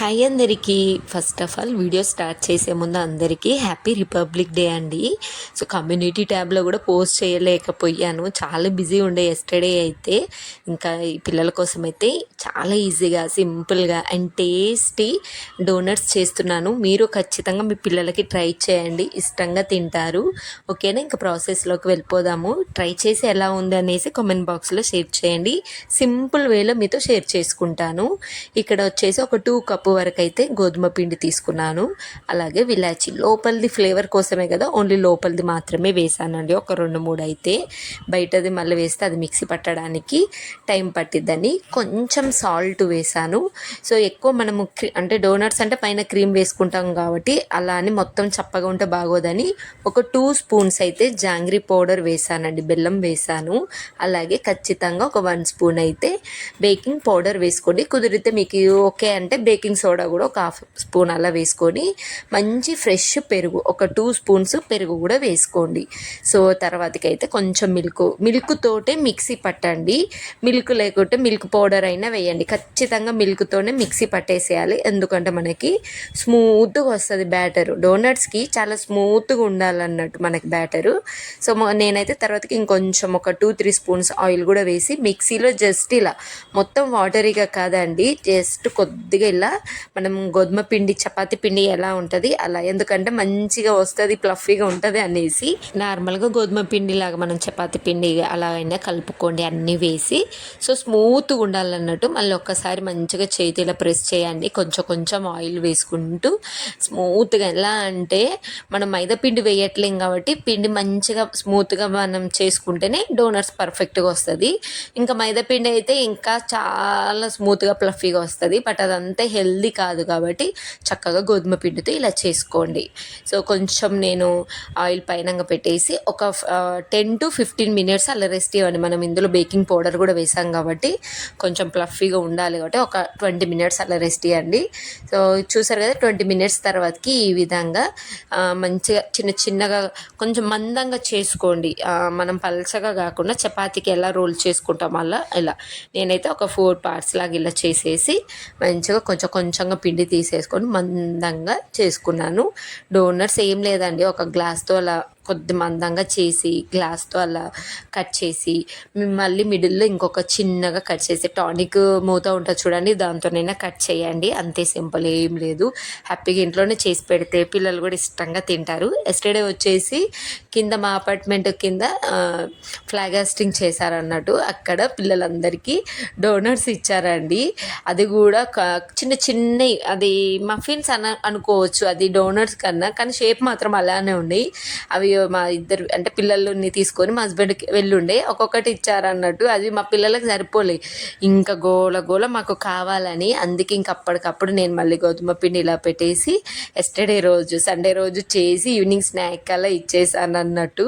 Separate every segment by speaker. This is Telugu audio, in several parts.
Speaker 1: హాయ్ అందరికీ. First of all video start చేసే ముందు అందరికీ హ్యాపీ రిపబ్లిక్ డే అండి. సో కమ్యూనిటీ ట్యాబ్లో కూడా పోస్ట్ చేయలేకపోయాను. చాలా బిజీ ఉండే ఎస్టర్డే అయితే. ఇంకా ఈ పిల్లల కోసం అయితే చాలా ఈజీగా సింపుల్గా అండ్ టేస్టీ డోనట్స్ చేస్తున్నాను. మీరు ఖచ్చితంగా మీ పిల్లలకి ట్రై చేయండి. ఇష్టంగా తింటారు. ఓకేనా ఇంకా ప్రాసెస్లోకి వెళ్ళిపోదాము. ట్రై చేసి ఎలా ఉంది అనేసి కామెంట్ బాక్స్లో షేర్ చేయండి. సింపుల్ వేలో మీతో షేర్ చేసుకుంటాను. ఇక్కడ వచ్చేసి ఒక టూ కప్పు వరకు అయితే గోధుమ పిండి తీసుకున్నాను. అలాగే విలాచి లోపలిది ఫ్లేవర్ కోసమే కదా ఓన్లీ లోపలిది మాత్రమే వేసానండి. ఒక రెండు మూడు అయితే బయటది మళ్ళీ వేస్తే అది మిక్సీ పట్టడానికి టైం పట్టిద్దని కొంచెం సాల్ట్ వేసాను. సో ఎక్కువ మనము అంటే డోనట్స్ అంటే పైన క్రీమ్ వేసుకుంటాం కాబట్టి అలా అని మొత్తం చప్పగా ఉంటే బాగోదని ఒక టూ స్పూన్స్ అయితే జాంగ్రీ పౌడర్ వేసానండి బెల్లం వేసాను. అలాగే ఖచ్చితంగా ఒక వన్ స్పూన్ అయితే బేకింగ్ పౌడర్ వేసుకోండి. కుదిరితే మీకు ఓకే అంటే బేకింగ్ సోడా కూడా ఒక హాఫ్ స్పూన్ అలా వేసుకొని మంచి ఫ్రెష్ పెరుగు ఒక టూ స్పూన్స్ పెరుగు కూడా వేసుకోండి. సో తర్వాతకైతే అయితే కొంచెం మిల్క్ మిల్క్ తోటే మిక్సీ పట్టండి. మిల్క్ లేకుంటే మిల్క్ పౌడర్ అయినా వేయండి. ఖచ్చితంగా మిల్క్తోనే మిక్సీ పట్టేసేయాలి. ఎందుకంటే మనకి స్మూత్గా వస్తుంది బ్యాటరు. డోనట్స్కి చాలా స్మూత్గా ఉండాలన్నట్టు మనకి బ్యాటరు. సో నేనైతే తర్వాతకి ఇంకొంచెం ఒక టూ త్రీ స్పూన్స్ ఆయిల్ కూడా వేసి మిక్సీలో జస్ట్ ఇలా మొత్తం వాటరీగా కాదండి జస్ట్ కొద్దిగా ఇలా మనం గోధుమ పిండి చపాతి పిండి ఎలా ఉంటుంది అలా. ఎందుకంటే మంచిగా వస్తుంది ప్లఫీగా ఉంటుంది అనేసి. నార్మల్గా గోధుమ పిండి లాగా మనం చపాతి పిండి అలా అయినా కలుపుకోండి అన్నీ వేసి. సో స్మూత్గా ఉండాలన్నట్టు మళ్ళీ ఒక్కసారి మంచిగా చేతిలో ప్రెస్ చేయండి. కొంచెం కొంచెం ఆయిల్ వేసుకుంటూ స్మూత్గా. ఎలా అంటే మనం మైదా పిండి వేయట్లేం కాబట్టి పిండి మంచిగా స్మూత్గా మనం చేసుకుంటేనే డోనట్స్ పర్ఫెక్ట్గా వస్తుంది. ఇంకా మైదా పిండి అయితే ఇంకా చాలా స్మూత్గా ప్లఫీగా వస్తుంది. బట్ అదంతా హెల్దీ కాదు కాబట్టి చక్కగా గోధుమ పిండితో ఇలా చేసుకోండి. సో కొంచెం నేను ఆయిల్ పైన పెట్టేసి ఒక టెన్ టు ఫిఫ్టీన్ మినిట్స్ అలా రెస్ట్ ఇవ్వండి. మనం ఇందులో బేకింగ్ పౌడర్ కూడా వేసాం కాబట్టి కొంచెం ప్లఫీగా ఉండాలి కాబట్టి ఒక ట్వంటీ మినిట్స్ అలా రెస్ట్ ఇవ్వండి. సో చూసారు కదా ట్వంటీ మినిట్స్ తర్వాతకి ఈ విధంగా మంచిగా చిన్న చిన్నగా కొంచెం మందంగా చేసుకోండి. మనం పలచగా కాకుండా చపాతీకి ఎలా రోల్ చేసుకుంటాం అలా ఇలా. నేనైతే ఒక ఫోర్ పార్ట్స్ లాగా ఇలా చేసేసి మంచిగా కొంచెం కొంచెంగా పిండి తీసేసుకొని మందంగా చేసుకున్నాను. డోనట్స్ ఏం లేదండి ఒక గ్లాస్తో అలా కొద్ది మందంగా చేసి గ్లాస్తో అలా కట్ చేసి మళ్ళీ మిడిల్లో ఇంకొక చిన్నగా కట్ చేసి టానిక్ మూత ఉంటుంది చూడండి దాంతోనైనా కట్ చేయండి. అంతే సింపుల్ ఏం లేదు. హ్యాపీగా ఇంట్లోనే చేసి పెడితే పిల్లలు కూడా ఇష్టంగా తింటారు. ఎస్టర్డే వచ్చేసి కింద మా అపార్ట్మెంట్ కింద ఫ్లాగ్ హాస్టింగ్ చేశారన్నట్టు. అక్కడ పిల్లలందరికీ డోనట్స్ ఇచ్చారండి. అది కూడా చిన్న చిన్న చిన్నవి అది మఫిన్స్ అన అనుకోవచ్చు. అది డోనట్స్ కన్నా కానీ షేప్ మాత్రం అలానే ఉన్నాయి అవి మా ఇద్దరు అంటే పిల్లల్ని తీసుకొని మా హస్బెండ్కి వెళ్ళుండే. ఒక్కొక్కటి ఇచ్చారన్నట్టు. అది మా పిల్లలకు సరిపోలే. ఇంకా గోల గోల మాకు కావాలని అందుకే ఇంక అప్పటికప్పుడు నేను మళ్ళీ గోధుమ పిండి ఇలా పెట్టేసి ఎస్టర్డే రోజు సండే రోజు చేసి ఈవినింగ్ స్నాక్ అలా ఇచ్చేసాను అన్నట్టు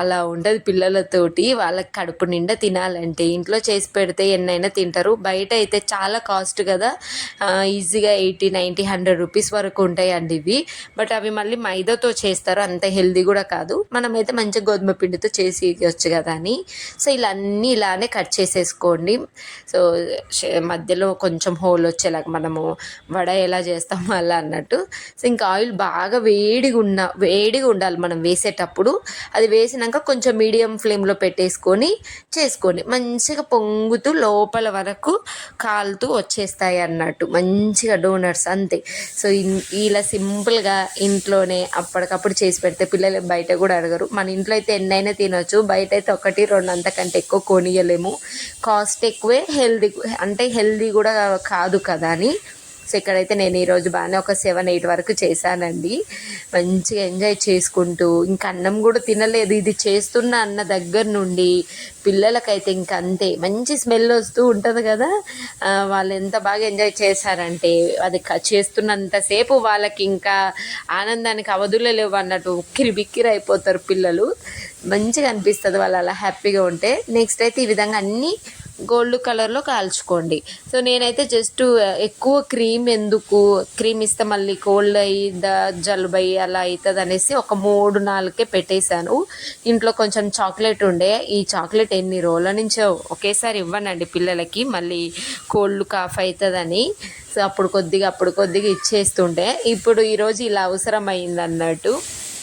Speaker 1: అలా ఉంటుంది పిల్లలతోటి. వాళ్ళకి కడుపు నిండా తినాలంటే. ఇంట్లో చేసి పెడితే ఎన్నైనా తింటారు. బయట అయితే చాలా కాస్ట్ కదా. ఈజీగా ఎయిటీ నైంటీ హండ్రెడ్ రూపీస్ వరకు ఉంటాయండి ఇవి. బట్ అవి మళ్ళీ మైదాతో చేస్తారు. అంత హెల్దీ కూడా కాదు. మనమైతే మంచిగా గోధుమ పిండితో చేసి ఇవ్వచ్చు కదా అని. సో ఇలా అన్నీ ఇలానే కట్ చేసేసుకోండి. సో మధ్యలో కొంచెం హోల్ వచ్చేలాగా మనము వడ ఎలా చేస్తామో అలా అన్నట్టు. సో ఇంకా ఆయిల్ బాగా వేడిగా ఉన్న వేడిగా ఉండాలి మనం వేసేటప్పుడు. అది వేసినాక కొంచెం మీడియం ఫ్లేమ్లో పెట్టేసుకొని చేసుకోండి. మంచిగా పొంగుతూ లోపల వరకు కాలుతూ వచ్చేస్తాయి అన్నట్టు. మంచిగా డోనట్స్ అంతే. సో ఇలా సింపుల్గా ఇంట్లోనే అప్పటికప్పుడు చేసి పెడితే పిల్లలు బయట కూడా అడగరు. మన ఇంట్లో అయితే ఎన్నైనా తినొచ్చు. బయట అయితే ఒకటి రెండు అంతకంటే ఎక్కువ కొనియలేము. కాస్ట్ ఎక్కువే హెల్దీ అంటే హెల్దీ కూడా కాదు కదా అని. సో ఇక్కడైతే నేను ఈరోజు బాగానే ఒక సెవెన్ ఎయిట్ వరకు చేశానండి. మంచిగా ఎంజాయ్ చేసుకుంటూ ఇంకా అన్నం కూడా తినలేదు. ఇది చేస్తున్న అన్న దగ్గర నుండి పిల్లలకైతే ఇంక అంతే. మంచి స్మెల్ వస్తూ ఉంటుంది కదా? వాళ్ళు ఎంత బాగా ఎంజాయ్ చేశారంటే అది చేస్తున్నంతసేపు వాళ్ళకి ఇంకా ఆనందానికి అవధులే లేవు అన్నట్టు ఉక్కిరి బిక్కిరి అయిపోతారు పిల్లలు. మంచిగా అనిపిస్తుంది వాళ్ళు అలా హ్యాపీగా ఉంటే. నెక్స్ట్ అయితే ఈ విధంగా అన్నీ గోల్డ్ కలర్లో కాల్చుకోండి. సో నేనైతే జస్ట్ ఎక్కువ క్రీమ్ ఎందుకు క్రీమ్ ఇస్తే మళ్ళీ కోల్డ్ అయ్యిద్దా జలుబు అయ్యి అలా అవుతుంది అనేసి ఒక మూడు నాలుగుకే పెట్టేశాను. ఇంట్లో కొంచెం చాక్లెట్ ఉండే. ఈ చాక్లెట్ ఎన్ని రోజుల నుంచో ఒకేసారి ఇవ్వనండి పిల్లలకి. మళ్ళీ కోల్డ్ కాఫ్ అవుతుందని సో అప్పుడు కొద్దిగా అప్పుడు కొద్దిగా ఇచ్చేస్తుండే. ఇప్పుడు ఈరోజు ఇలా అవసరం అయింది అన్నట్టు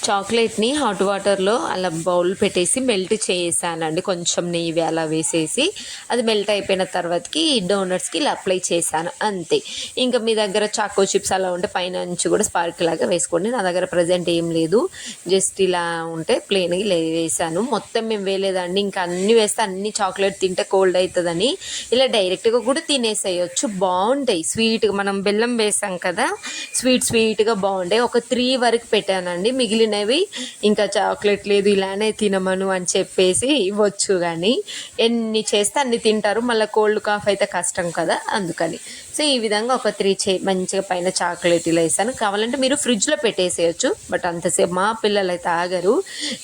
Speaker 1: చాక్లెట్ని హాట్ వాటర్లో అలా బౌల్ పెట్టేసి మెల్ట్ చేసానండి. కొంచెం నెయ్యి అలా వేసేసి అది మెల్ట్ అయిపోయిన తర్వాతకి డోనట్స్కి ఇలా అప్లై చేశాను. అంతే. ఇంకా మీ దగ్గర చాకో చిప్స్ అలా ఉంటే పైన నుంచి కూడా స్పార్క్ లాగా వేసుకోండి. నా దగ్గర ప్రజెంట్ ఏం లేదు. జస్ట్ ఇలా ఉంటే ప్లెయిన్గా వేసాను. మొత్తం మేము వేయలేదండి. ఇంకా అన్ని వేస్తే అన్ని చాక్లెట్ తింటే కోల్డ్ అవుతుందని ఇలా డైరెక్ట్గా కూడా తినేసేయచ్చు. బాగుంటాయి. స్వీట్గా మనం బెల్లం వేసాం కదా స్వీట్ స్వీట్గా బాగుంటాయి. ఒక త్రీ వరకు పెట్టానండి. మిగిలిన అనేవి ఇంకా చాక్లెట్ లేదు ఇలానే తినమను అని చెప్పేసి ఇవ్వచ్చు కానీ ఎన్ని చేస్తే అన్ని తింటారు. మళ్ళీ కోల్డ్ కాఫ్ అయితే కష్టం కదా అందుకని. సో ఈ విధంగా ఒక త్రీ చే మంచిగా పైన చాక్లెట్ ఇలా వేసాను. కావాలంటే మీరు ఫ్రిడ్జ్లో పెట్టేసేయచ్చు బట్ అంతసేపు మా పిల్లలు అయితే ఆగరు.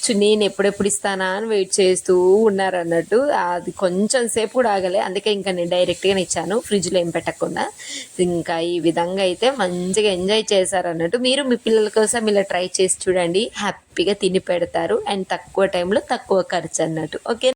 Speaker 1: సో నేను ఎప్పుడెప్పుడు ఇస్తానా అని వెయిట్ చేస్తూ ఉన్నారు అన్నట్టు. అది కొంచెం సేపు కూడా ఆగలే అందుకే ఇంకా నేను డైరెక్ట్గానే ఇచ్చాను. ఫ్రిడ్జ్లో ఏం పెట్టకుండా. ఇంకా ఈ విధంగా అయితే మంచిగా ఎంజాయ్ చేశారు అన్నట్టు. మీరు మీ పిల్లల కోసం ఇలా ట్రై చేసి చూడండి. హ్యాపీగా తిని పెడతారు. అండ్ తక్కువ టైంలో తక్కువ ఖర్చు అన్నట్టు. ఓకే